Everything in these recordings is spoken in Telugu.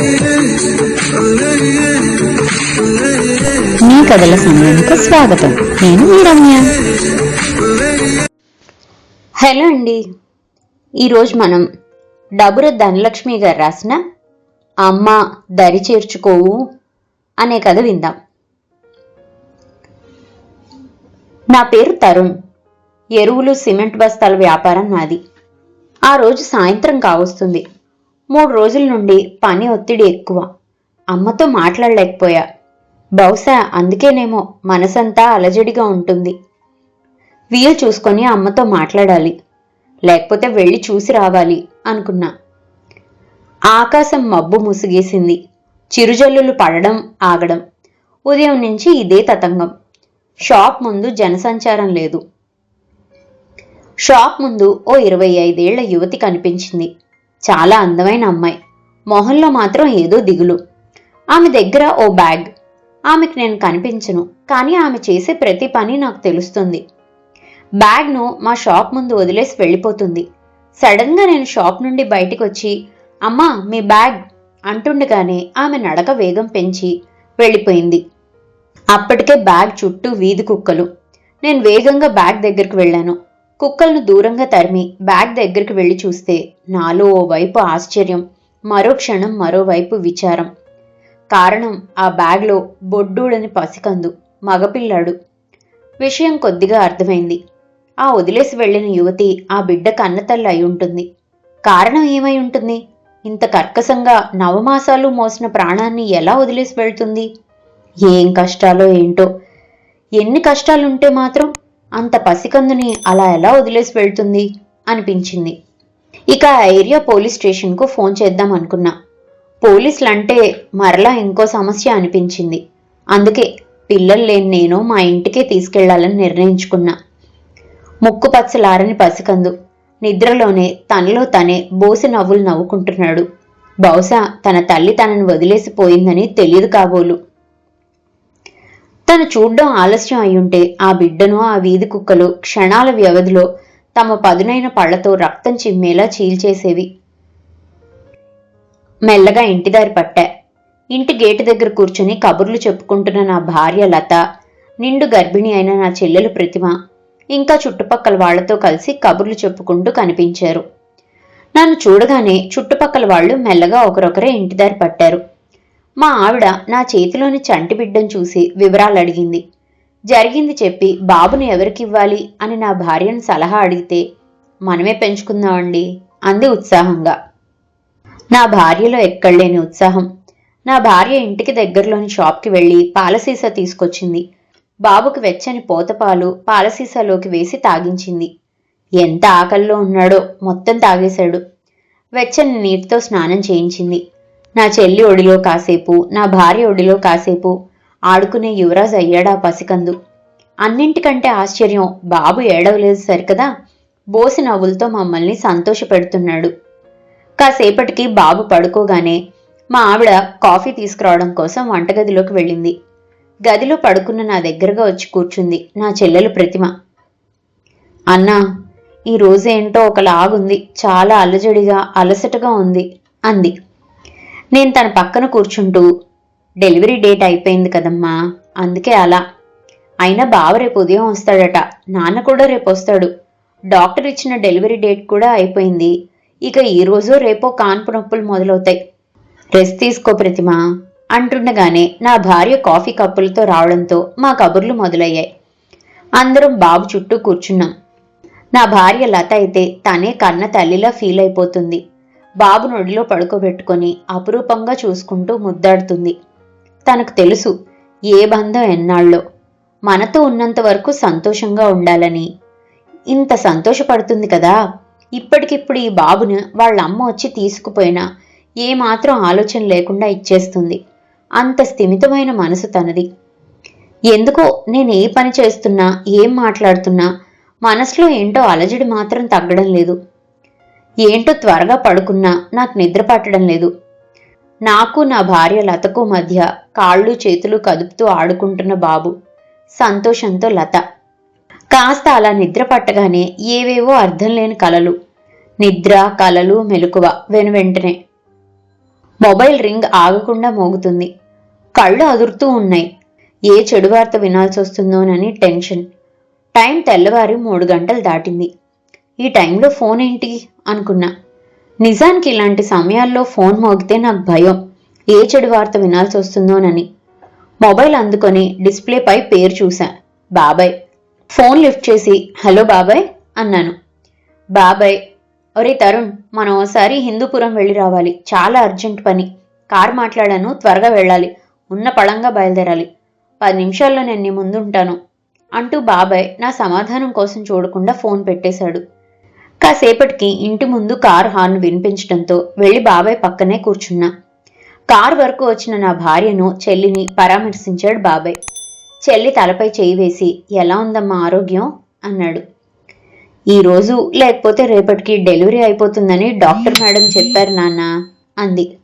మీ కథల సమయానికి స్వాగతం. నేను మీ రమ్య. హలో అండి. ఈరోజు మనం డబుర ధనలక్ష్మి గారు రాసిన అమ్మ దరి చేర్చుకోవు అనే కథ విందాం. నా పేరు తరుణ్. ఎరువులు సిమెంట్ బస్తాల వ్యాపారం నాది. ఆ రోజు సాయంత్రం కావస్తుంది. మూడు రోజుల నుండి పని ఒత్తిడి ఎక్కువ. అమ్మతో మాట్లాడలేకపోయా. బహుశా అందుకేనేమో మనసంతా అలజడిగా ఉంటుంది. వీలు చూసుకొని అమ్మతో మాట్లాడాలి. లేకపోతే వెళ్ళి చూసి రావాలి అనుకున్నా. ఆకాశం మబ్బు ముసుగేసింది. చిరుజల్లులు పడడం ఆగడం. ఉదయం నుంచి ఇదే తతంగం. షాప్ ముందు జనసంచారం లేదు. షాప్ ముందు ఓ ఇరవై ఐదేళ్ళ యువతి కనిపించింది. చాలా అందమైన అమ్మాయి. మొహంలో మాత్రం ఏదో దిగులు. ఆమె దగ్గర ఓ బ్యాగ్. ఆమెకు నేను కనిపించను కానీ ఆమె చేసే ప్రతి పని నాకు తెలుస్తుంది. బ్యాగ్ను మా షాప్ ముందు వదిలేసి వెళ్ళిపోతుంది. సడన్గా నేను షాప్ నుండి బయటికి వచ్చి అమ్మా మీ బ్యాగ్ అంటుండగానే ఆమె నడక వేగం పెంచి వెళ్ళిపోయింది. అప్పటికే బ్యాగ్ చుట్టూ వీధి కుక్కలు. నేను వేగంగా బ్యాగ్ దగ్గరికి వెళ్ళాను. కుక్కలను దూరంగా తరిమి బ్యాగ్ దగ్గరికి వెళ్ళి చూస్తే నాలో ఓ వైపు ఆశ్చర్యం మరో క్షణం మరోవైపు విచారం. కారణం ఆ బ్యాగ్లో బొడ్డూడని పసికందు మగపిల్లాడు. విషయం కొద్దిగా అర్థమైంది. ఆ వదిలేసి వెళ్ళిన యువతి ఆ బిడ్డ కన్నతల్లి అయి ఉంటుంది. కారణం ఏమై ఉంటుంది? ఇంత కర్కశంగా నవమాసాలు మోసిన ప్రాణాన్ని ఎలా వదిలేసి వెళ్తుంది? ఏం కష్టాలో ఏంటో? ఎన్ని కష్టాలుంటే మాత్రం అంత పసికందుని అలా ఎలా వదిలేసి వెళ్తుంది? అనిపించింది. ఇక ఆ ఏరియా పోలీస్ స్టేషన్కు ఫోన్ చేద్దాం అనుకున్నా. పోలీసులంటే మరలా ఇంకో సమస్య అనిపించింది. అందుకే పిల్లలు లేని నేను మా ఇంటికే తీసుకెళ్ళాలని నిర్ణయించుకున్నా. ముక్కు పచ్చలారని పసికందు. నిద్రలోనే తనలో తనే బోసి నవ్వులు నవ్వుకుంటున్నాడు. బహుశా తన తల్లి తనని వదిలేసిపోయిందని తెలియదు కాబోలు. తను చూడ్డం ఆలస్యం అయ్యుంటే ఆ బిడ్డను ఆ వీధి కుక్కలు క్షణాల వ్యవధిలో తమ పదునైన పళ్ళతో రక్తం చిమ్మేలా చీల్చేసేవి. మెల్లగా ఇంటిదారి పట్టా. ఇంటి గేటు దగ్గర కూర్చుని కబుర్లు చెప్పుకుంటున్న నా భార్య లత నిండు గర్భిణి అయిన నా చెల్లెలు ప్రతిమ ఇంకా చుట్టుపక్కల వాళ్ళతో కలిసి కబుర్లు చెప్పుకుంటూ కనిపించారు. నన్ను చూడగానే చుట్టుపక్కల వాళ్ళు మెల్లగా ఒకరొకరే ఇంటిదారి పట్టారు. మా ఆవిడ నా చేతిలోని చంటి బిడ్డను చూసి వివరాలు అడిగింది జరిగింది చెప్పి బాబుని ఎవరికివ్వాలి అని నా భార్యను సలహా అడిగితే మనమే పెంచుకుందామండి అంది ఉత్సాహంగా. నా భార్యలో ఎక్కడలేని ఉత్సాహం. నా భార్య ఇంటికి దగ్గరలోని షాప్కి వెళ్ళి పాలసీసా తీసుకొచ్చింది. బాబుకి వెచ్చని పోతపాలు పాలసీసాలోకి వేసి తాగించింది. ఎంత ఆకల్లో ఉన్నాడో మొత్తం తాగేశాడు. వెచ్చని నీటితో స్నానం చేయించింది. నా చెల్లి ఒడిలో కాసేపు నా భార్య ఒడిలో కాసేపు ఆడుకునే యువరాజ్ అయ్యాడా పసికందు. అన్నింటికంటే ఆశ్చర్యం బాబు ఏడవలేదు సరికదా బోసి నవ్వులతో మమ్మల్ని సంతోషపెడుతున్నాడు. కాసేపటికి బాబు పడుకోగానే మా ఆవిడ కాఫీ తీసుకురావడం కోసం వంటగదిలోకి వెళ్ళింది. గదిలో పడుకున్న నా దగ్గరగా వచ్చి కూర్చుంది నా చెల్లెలు ప్రతిమ. అన్నా ఈ రోజేంటో ఒకలాగుంది చాలా అలజడిగా అలసటగా ఉంది అంది. నేను తన పక్కన కూర్చుంటూ డెలివరీ డేట్ అయిపోయింది కదమ్మా అందుకే అలా. అయినా బావ రేపు ఉదయం వస్తాడట నాన్న కూడా రేపు వస్తాడు. డాక్టర్ ఇచ్చిన డెలివరీ డేట్ కూడా అయిపోయింది. ఇక ఈరోజు రేపో కాన్పు నొప్పులు మొదలవుతాయి. రెస్ట్ తీసుకో ప్రతిమ అంటుండగానే నా భార్య కాఫీ కప్పులతో రావడంతో మా కబుర్లు మొదలయ్యాయి. అందరం బాబు చుట్టూ కూర్చున్నాం. నా భార్య లత అయితే తనే కన్న తల్లిలా ఫీల్ అయిపోతుంది. బాబు నొడిలో పడుకోబెట్టుకొని అపురూపంగా చూసుకుంటూ ముద్దాడుతుంది. తనకు తెలుసు ఏ బంధం ఎన్నాళ్ళో. మనతో ఉన్నంత వరకు సంతోషంగా ఉండాలని. ఇంత సంతోషపడుతుంది కదా. ఇప్పటికిప్పుడు ఈ బాబును వాళ్ళ అమ్మ వచ్చి తీసుకుపోయినా ఏమాత్రం ఆలోచన లేకుండా ఇచ్చేస్తుంది. అంత స్థిమితమైన మనసు తనది. ఎందుకో నేను ఏ పని చేస్తున్నా ఏం మాట్లాడుతున్నా మనసులో ఏంటో అలజడి మాత్రం తగ్గడం లేదు. ఏంటో త్వరగా పడుకున్నా నాకు నిద్ర పట్టడం లేదు. నాకు నా భార్య లతకు మధ్య కాళ్ళు చేతులు కదుపుతూ ఆడుకుంటున్న బాబు సంతోషంతో లత. కాస్త అలా నిద్ర పట్టగానే ఏవేవో అర్థం లేని కలలు. నిద్ర కలలు మెలకువ వెనువెంటనే మొబైల్ రింగ్ ఆగకుండా మోగుతుంది. కళ్ళు అదురుతూ ఉన్నాయి. ఏ చెడు వార్త వినాల్సి వస్తుందోనని టెన్షన్. టైం తెల్లవారి మూడు గంటలు దాటింది. ఈ టైంలో ఫోన్ ఏంటి? అనుకున్నా. నిజానికి ఇలాంటి సమయాల్లో ఫోన్ మోగితే నాకు భయం. ఏ చెడు వార్త వినాల్సి వస్తుందోనని మొబైల్ అందుకొని డిస్ప్లేపై పేరు చూశా. బాబాయ్. ఫోన్ లిఫ్ట్ చేసి హలో బాబాయ్ అన్నాను. బాబాయ్. ఒరే తరుణ్ మనం ఓసారి హిందూపురం వెళ్ళి రావాలి. చాలా అర్జెంట్ పని. కార్ మాట్లాడాను త్వరగా వెళ్ళాలి. ఉన్న పళంగా బయలుదేరాలి. పది నిమిషాల్లో నేను నీ ముందుంటాను అంటూ బాబాయ్ నా సమాధానం కోసం చూడకుండా ఫోన్ పెట్టేశాడు. కాసేపటికి ఇంటి ముందు కార్ హార్న్ వినిపించడంతో వెళ్ళి బాబాయ్ పక్కనే కూర్చున్నా. కార్ వరకు వచ్చిన నా భార్యను చెల్లిని పరామర్శించాడు బాబాయ్. చెల్లి తలపై చేయి వేసి ఎలా ఉందమ్మా ఆరోగ్యం? అన్నాడు. ఈ రోజు లేకపోతే రేపటికి డెలివరీ అయిపోతుందని డాక్టర్ మేడం చెప్పారు నాన్న అంది.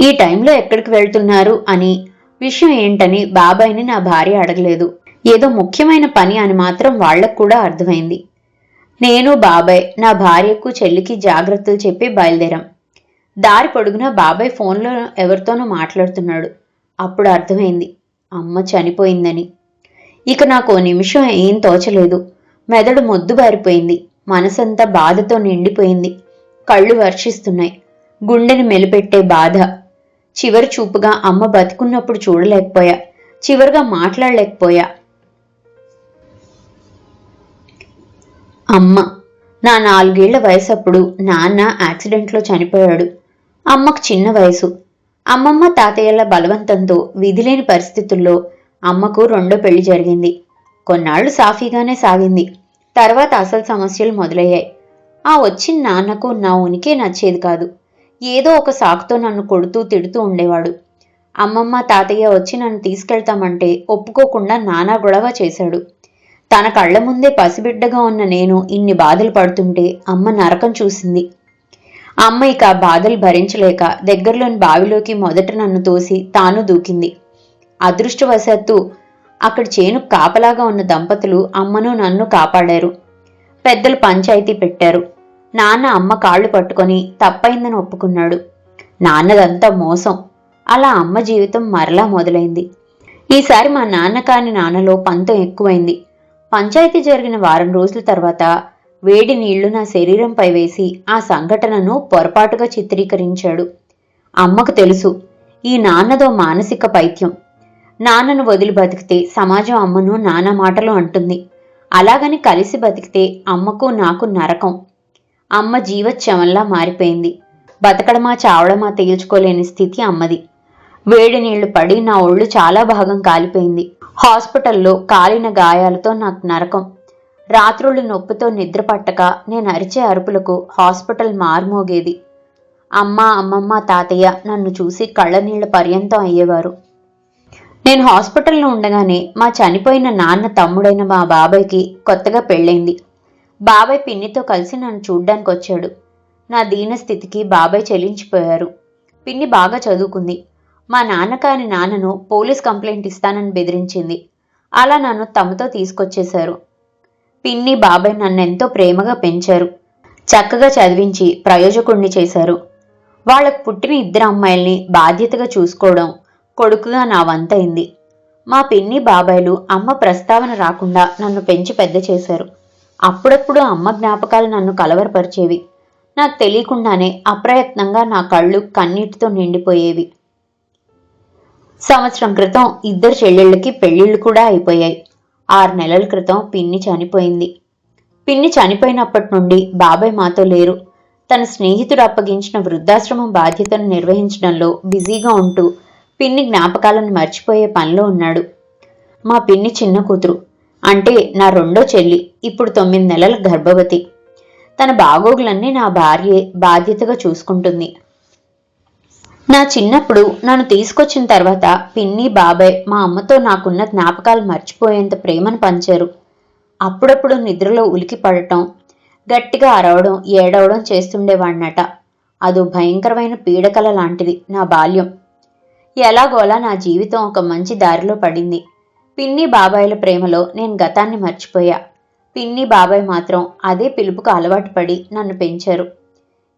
ఈ టైంలో ఎక్కడికి వెళ్తున్నారు? అని. విషయం ఏంటని బాబాయ్ని నా భార్య అడగలేదు. ఏదో ముఖ్యమైన పని అని మాత్రం వాళ్ళకు కూడా అర్థమైంది. నేను బాబాయ్ నా భార్యకు చెల్లికి జాగ్రత్తలు చెప్పి బయలుదేరాం. దారి పొడుగున బాబాయ్ ఫోన్లో ఎవరితోనో మాట్లాడుతున్నాడు. అప్పుడు అర్థమైంది అమ్మ చనిపోయిందని. ఇక నాకు ఓ నిమిషం ఏం తోచలేదు. మెదడు మొద్దు బారిపోయింది మనసంతా బాధతో నిండిపోయింది. కళ్ళు వర్షిస్తున్నాయి గుండెని మెలిపెట్టే బాధ. చివరి చూపుగా అమ్మ బతికున్నప్పుడు చూడలేకపోయా చివరిగా మాట్లాడలేకపోయా. అమ్మ. నా నాలుగేళ్ళ వయసప్పుడు నాన్న యాక్సిడెంట్లో చనిపోయాడు. అమ్మకు చిన్న వయసు. అమ్మమ్మ తాతయ్యల బలవంతంతో విధిలేని పరిస్థితుల్లో అమ్మకు రెండో పెళ్ళి జరిగింది. కొన్నాళ్ళు సాఫీగానే సాగింది. తర్వాత అసలు సమస్యలు మొదలయ్యాయి. ఆ వచ్చిన నాన్నకు నా ఉనికి నచ్చేది కాదు. ఏదో ఒక సాకుతో నన్ను కొడుతూ తిడుతూ ఉండేవాడు. అమ్మమ్మ తాతయ్య వచ్చి నన్ను తీసుకెళ్తామంటే ఒప్పుకోకుండా నానా గొడవ చేశాడు. తన కళ్ళ ముందే పసిబిడ్డగా ఉన్న నేను ఇన్ని బాధలు పడుతుంటే అమ్మ నరకం చూసింది. అమ్మ ఇక బాధలు భరించలేక దగ్గరలోని బావిలోకి మొదట నన్ను తోసి తాను దూకింది. అదృష్టవశాత్తు అక్కడ చేను కాపలాగా ఉన్న దంపతులు అమ్మను నన్ను కాపాడారు. పెద్దలు పంచాయతీ పెట్టారు. నాన్న అమ్మ కాళ్ళు పట్టుకొని తప్పైందని ఒప్పుకున్నాడు. నాన్నదంతా మోసం. అలా అమ్మ జీవితం మరలా మొదలైంది. ఈసారి మా నాన్న కాని నాన్నలో పంతం ఎక్కువైంది. పంచాయతీ జరిగిన వారం రోజుల తర్వాత వేడి నీళ్ళు నా శరీరంపై వేసి ఆ సంఘటనను పొరపాటుగా చిత్రీకరించాడు. అమ్మకు తెలుసు ఈ నాన్నదో మానసిక పైత్యం. నాన్నను వదిలి బతికితే సమాజం అమ్మను నానా మాటలు అంటుంది. అలాగని కలిసి బతికితే అమ్మకు నాకు నరకం. అమ్మ జీవచ్చవంలా మారిపోయింది. బతకడమా చావడమా తేల్చుకోలేని స్థితి అమ్మది. వేడి నీళ్ళు పడి నా ఒళ్ళు చాలా భాగం కాలిపోయింది. హాస్పిటల్లో కాలిన గాయాలతో నాకు నరకం. రాత్రుళ్ళు నొప్పితో నిద్ర పట్టక నేను అరిచే అరుపులకు హాస్పిటల్ మారుమోగేది. అమ్మ అమ్మమ్మ తాతయ్య నన్ను చూసి కళ్ళనీళ్ళ పర్యంతం అయ్యేవారు. నేను హాస్పిటల్లో ఉండగానే మా చనిపోయిన నాన్న తమ్ముడైన మా బాబాయ్కి కొత్తగా పెళ్ళైంది. బాబాయ్ పిన్నితో కలిసి నన్ను చూడ్డానికి వచ్చాడు నా దీన స్థితికి బాబాయ్ చెల్లించిపోయారు పిన్ని బాగా చదువుకుంది. మా నాన్నకాని నాన్నను పోలీస్ కంప్లైంట్ ఇస్తానని బెదిరించింది. అలా నన్ను తమతో తీసుకొచ్చేశారు. పిన్ని బాబాయ్ నన్ను ఎంతో ప్రేమగా పెంచారు. చక్కగా చదివించి ప్రయోజకుణ్ణి చేశారు. వాళ్ళకు పుట్టిన ఇద్దరు అమ్మాయిల్ని బాధ్యతగా చూసుకోవడం కొడుకుగా నా వంతైంది మా పిన్ని బాబాయ్లు అమ్మ ప్రస్తావన రాకుండా నన్ను పెంచి పెద్ద చేశారు. అప్పుడప్పుడు అమ్మ జ్ఞాపకాలు నన్ను కలవరపరిచేవి. నాకు తెలియకుండానే అప్రయత్నంగా నా కళ్ళు కన్నీటితో నిండిపోయేవి. సంవత్సరం క్రితం ఇద్దరు చెల్లెళ్ళకి పెళ్ళిళ్ళు కూడా అయిపోయాయి. ఆరు నెలల క్రితం పిన్ని చనిపోయింది. పిన్ని చనిపోయినప్పటి నుండి బాబాయ్ మాతో లేరు. తన స్నేహితుడు అప్పగించిన వృద్ధాశ్రమం బాధ్యతను నిర్వహించడంలో బిజీగా ఉంటూ పిన్ని జ్ఞాపకాలను మర్చిపోయే పనిలో ఉన్నాడు. మా పిన్ని చిన్న కూతురు. అంటే నా రెండో చెల్లి. ఇప్పుడు తొమ్మిది నెలల గర్భవతి. తన బాగోగులన్నీ నా భార్యే బాధ్యతగా చూసుకుంటుంది. నా చిన్నప్పుడు నన్ను తీసుకొచ్చిన తర్వాత పిన్ని బాబాయ్ మా అమ్మతో నాకున్న జ్ఞాపకాలు మర్చిపోయేంత ప్రేమను పంచారు. అప్పుడప్పుడు నిద్రలో ఉలికి పడటం గట్టిగా అరవడం ఏడవడం చేస్తుండేవాణ్ణట అదో భయంకరమైన పీడకల లాంటిది నా బాల్యం. ఎలాగోలా నా జీవితం ఒక మంచి దారిలో పడింది. పిన్ని బాబాయ్ల ప్రేమలో నేను గతాన్ని మర్చిపోయా. పిన్ని బాబాయ్ మాత్రం అదే పిలుపుకు అలవాటు పడి నన్ను పెంచారు.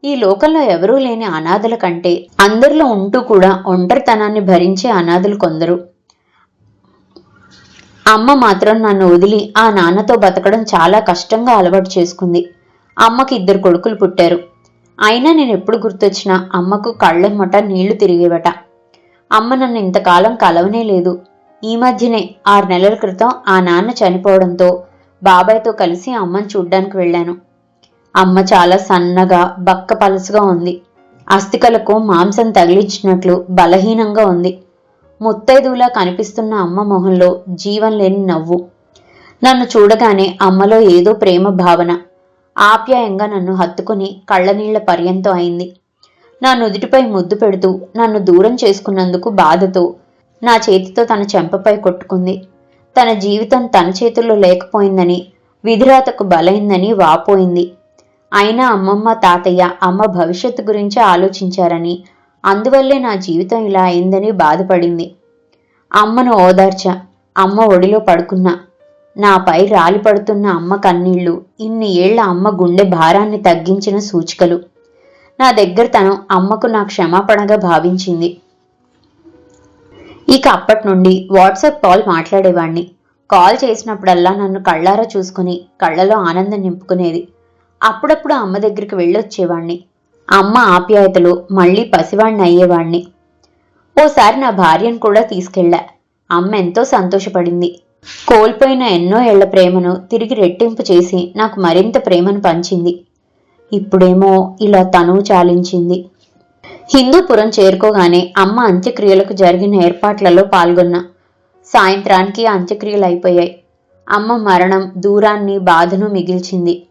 ఈ లోకంలో ఎవరూ లేని అనాథల కంటే అందరిలో ఉంటూ కూడా ఒంటరితనాన్ని భరించే అనాథలు కొందరు. అమ్మ మాత్రం నన్ను వదిలి ఆ నాన్నతో బతకడం చాలా కష్టంగా అలవాటు చేసుకుంది. అమ్మకి ఇద్దరు కొడుకులు పుట్టారు. అయినా నేను ఎప్పుడు గుర్తొచ్చినా అమ్మకు కళ్ళెమ్మట నీళ్ళు తిరిగేవట. అమ్మ నన్ను ఇంతకాలం కలవనే లేదు. ఈ మధ్యనే ఆరు నెలల క్రితం ఆ నాన్న చనిపోవడంతో బాబాయ్తో కలిసి అమ్మని చూడ్డానికి వెళ్ళాను. అమ్మ చాలా సన్నగా బక్క పలసుగా ఉంది. అస్థికలకు మాంసం తగిలించినట్లు బలహీనంగా ఉంది. ముత్తైదువులా కనిపిస్తున్న అమ్మ మొహంలో జీవం లేని నవ్వు. నన్ను చూడగానే అమ్మలో ఏదో ప్రేమ భావన. ఆప్యాయంగా నన్ను హత్తుకుని కళ్ళనీళ్ళ పర్యంతం అయింది. నా నుదుటిపై ముద్దు పెడుతూ నన్ను దూరం చేసుకున్నందుకు బాధతో నా చేతితో తన చెంపపై కొట్టుకుంది. తన జీవితం తన చేతుల్లో లేకపోయిందని విధిరాతకు బలైందని వాపోయింది. అయినా అమ్మమ్మ తాతయ్య అమ్మ భవిష్యత్తు గురించి ఆలోచించారని. అందువల్లే నా జీవితం ఇలా అయిందని బాధపడింది. అమ్మను ఓదార్చ అమ్మ ఒడిలో పడుకున్నా. నాపై రాలి పడుతున్న అమ్మ కన్నీళ్ళు ఇన్ని ఏళ్ళ అమ్మ గుండె భారాన్ని తగ్గించిన సూచికలు. నా దగ్గర తను అమ్మకు నా క్షమాపణగా భావించింది. ఇక అప్పటి నుండి వాట్సాప్ కాల్ మాట్లాడేవాణ్ణి. కాల్ చేసినప్పుడల్లా నన్ను కళ్ళారా చూసుకుని కళ్ళలో ఆనందం నింపుకునేది. అప్పుడప్పుడు అమ్మ దగ్గరికి వెళ్ళొచ్చేవాణ్ణి. అమ్మ ఆప్యాయతలు మళ్ళీ పసివాణ్ణి అయ్యేవాణ్ణి. ఓసారి నా భార్యను కూడా తీసుకెళ్ళా. అమ్మ ఎంతో సంతోషపడింది. కోల్పోయిన ఎన్నో ఏళ్ళ ప్రేమను తిరిగి రెట్టింపు చేసి నాకు మరింత ప్రేమను పంచింది. ఇప్పుడేమో ఇలా తనువు చాలించింది. హిందూపురం చేరుకోగానే అమ్మ అంత్యక్రియలకు జరిగిన ఏర్పాట్లలో పాల్గొన్నా. సాయంత్రానికి అంత్యక్రియలు అయిపోయాయి. అమ్మ మరణం దూరాన్ని బాధను మిగిల్చింది.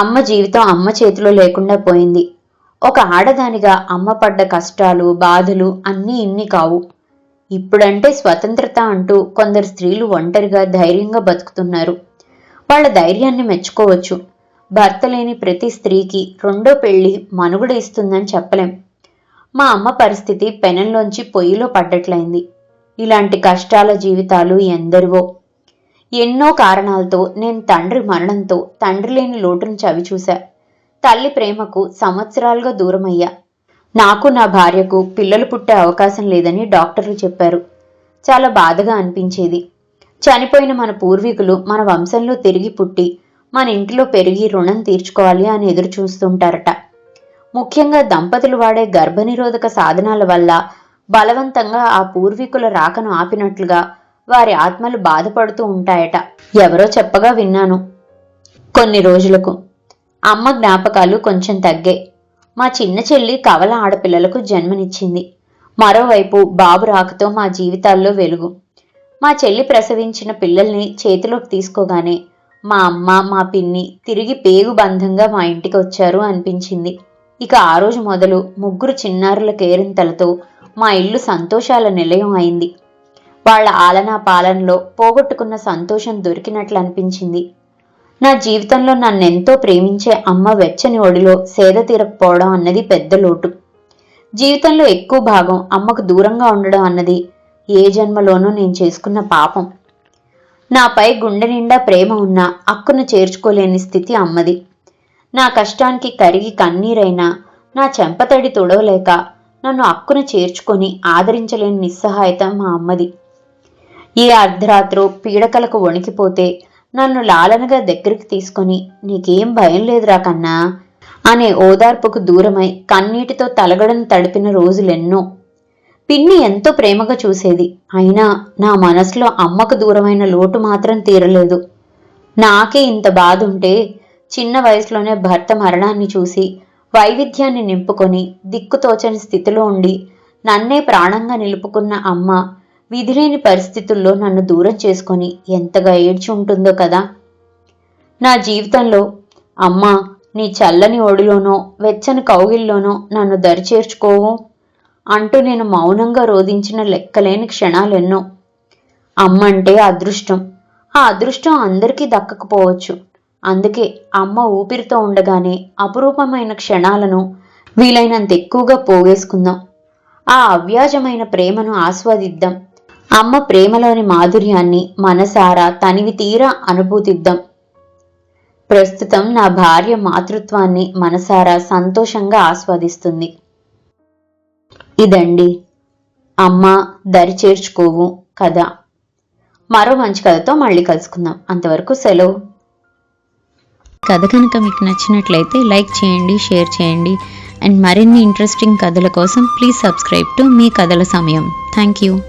అమ్మ జీవితం అమ్మ చేతిలో లేకుండా పోయింది. ఒక ఆడదానిగా అమ్మ పడ్డ కష్టాలు బాధలు అన్నీ ఇన్ని కావు. ఇప్పుడంటే స్వతంత్రత అంటూ కొందరు స్త్రీలు ఒంటరిగా ధైర్యంగా బతుకుతున్నారు. వాళ్ళ ధైర్యాన్ని మెచ్చుకోవచ్చు. భర్త లేని ప్రతి స్త్రీకి రెండో పెళ్ళి మనుగడ ఇస్తుందని చెప్పలేం. మా అమ్మ పరిస్థితి పెనంలోంచి పొయ్యిలో పడ్డట్లయింది. ఇలాంటి కష్టాల జీవితాలు ఎందరివో. ఎన్నో కారణాలతో నేను తండ్రి మరణంతో తండ్రి లేని లోటును చవిచూశా. తల్లి ప్రేమకు సంవత్సరాలుగా దూరమయ్యా. నాకు నా భార్యకు పిల్లలు పుట్టే అవకాశం లేదని డాక్టర్లు చెప్పారు. చాలా బాధగా అనిపించేది. చనిపోయిన మన పూర్వీకులు మన వంశంలో తిరిగి పుట్టి మన ఇంటిలో పెరిగి రుణం తీర్చుకోవాలి అని ఎదురు చూస్తుంటారట. ముఖ్యంగా దంపతులు వాడే గర్భనిరోధక సాధనాల వల్ల బలవంతంగా ఆ పూర్వీకుల రాకను ఆపినట్లుగా వారి ఆత్మలు బాధపడుతూ ఉంటాయట. ఎవరో చెప్పగా విన్నాను. కొన్ని రోజులకు. అమ్మ జ్ఞాపకాలు కొంచెం తగ్గాయి మా చిన్న చెల్లి కవల ఆడపిల్లలకు జన్మనిచ్చింది. మరోవైపు బాబు రాకతో మా జీవితాల్లో వెలుగు. మా చెల్లి ప్రసవించిన పిల్లల్ని చేతిలోకి తీసుకోగానే మా అమ్మ మా పిన్ని తిరిగి పేగు బంధంగా మా ఇంటికి వచ్చారు అనిపించింది. ఇక ఆ రోజు మొదలు ముగ్గురు చిన్నారుల కేరింతలతో మా ఇల్లు సంతోషాల నిలయం అయింది. వాళ్ళ ఆలనా పాలనలో పోగొట్టుకున్న సంతోషం దొరికినట్లు అనిపించింది. నా జీవితంలో నన్నెంతో ప్రేమించే అమ్మ వెచ్చని ఒడిలో సేద తీరకపోవడం అన్నది పెద్ద లోటు. జీవితంలో ఎక్కువ భాగం అమ్మకు దూరంగా ఉండడం అన్నది ఏ జన్మలోనూ నేను చేసుకున్న పాపం. నాపై గుండె నిండా ప్రేమ ఉన్న అక్కును చేర్చుకోలేని స్థితి అమ్మది. నా కష్టానికి కరిగి కన్నీరైనా నా చెంపతడి తుడవలేక నన్ను అక్కును చేర్చుకొని ఆదరించలేని నిస్సహాయత మా అమ్మది. ఈ అర్ధరాత్రు పీడకలకు వణికిపోతే నన్ను లాలనగా దగ్గరికి తీసుకొని నీకేం భయం లేదురా కన్నా అనే ఓదార్పుకు దూరమై కన్నీటితో తలగడను తడిపిన రోజులెన్నో. పిన్ని ఎంతో ప్రేమగా చూసేది. అయినా నా మనసులో అమ్మకు దూరమైన లోటు మాత్రం తీరలేదు. నాకే ఇంత బాధ ఉంటే చిన్న వయసులోనే భర్త మరణాన్ని చూసి వైవిధ్యాన్ని నింపుకొని దిక్కుతోచని స్థితిలో ఉండి నన్నే ప్రాణంగా నిలుపుకున్న అమ్మ విధిలేని పరిస్థితుల్లో నన్ను దూరం చేసుకొని ఎంతగా ఏడ్చి ఉంటుందో కదా. నా జీవితంలో అమ్మా నీ చల్లని ఒడిలోనో వెచ్చని కౌగిల్లోనో నన్ను దరిచేర్చుకోవు అంటూ నేను మౌనంగా రోధించిన లెక్కలేని క్షణాలెన్నో. అమ్మంటే అదృష్టం. ఆ అదృష్టం అందరికీ దక్కకపోవచ్చు. అందుకే అమ్మ ఊపిరితో ఉండగానే అపురూపమైన క్షణాలను వీలైనంత ఎక్కువగా పోగేసుకుందాం. ఆ అవ్యాజమైన ప్రేమను ఆస్వాదిద్దాం. అమ్మ ప్రేమలోని మాధుర్యాన్ని మనసారా తనివి తీరా అనుభూతిద్దాం. ప్రస్తుతం నా భార్య మాతృత్వాన్ని మనసారా సంతోషంగా ఆస్వాదిస్తుంది. ఇదండి అమ్మ దరి చేర్చుకోవు కథ. మరో మంచి కథతో మళ్ళీ కలుసుకుందాం. అంతవరకు సెలవు. కథ కనుక మీకు నచ్చినట్లయితే లైక్ చేయండి షేర్ చేయండి. అండ్ మరిన్ని ఇంట్రెస్టింగ్ కథల కోసం ప్లీజ్ సబ్స్క్రైబ్ టు మీ కథల సమయం. Thank you.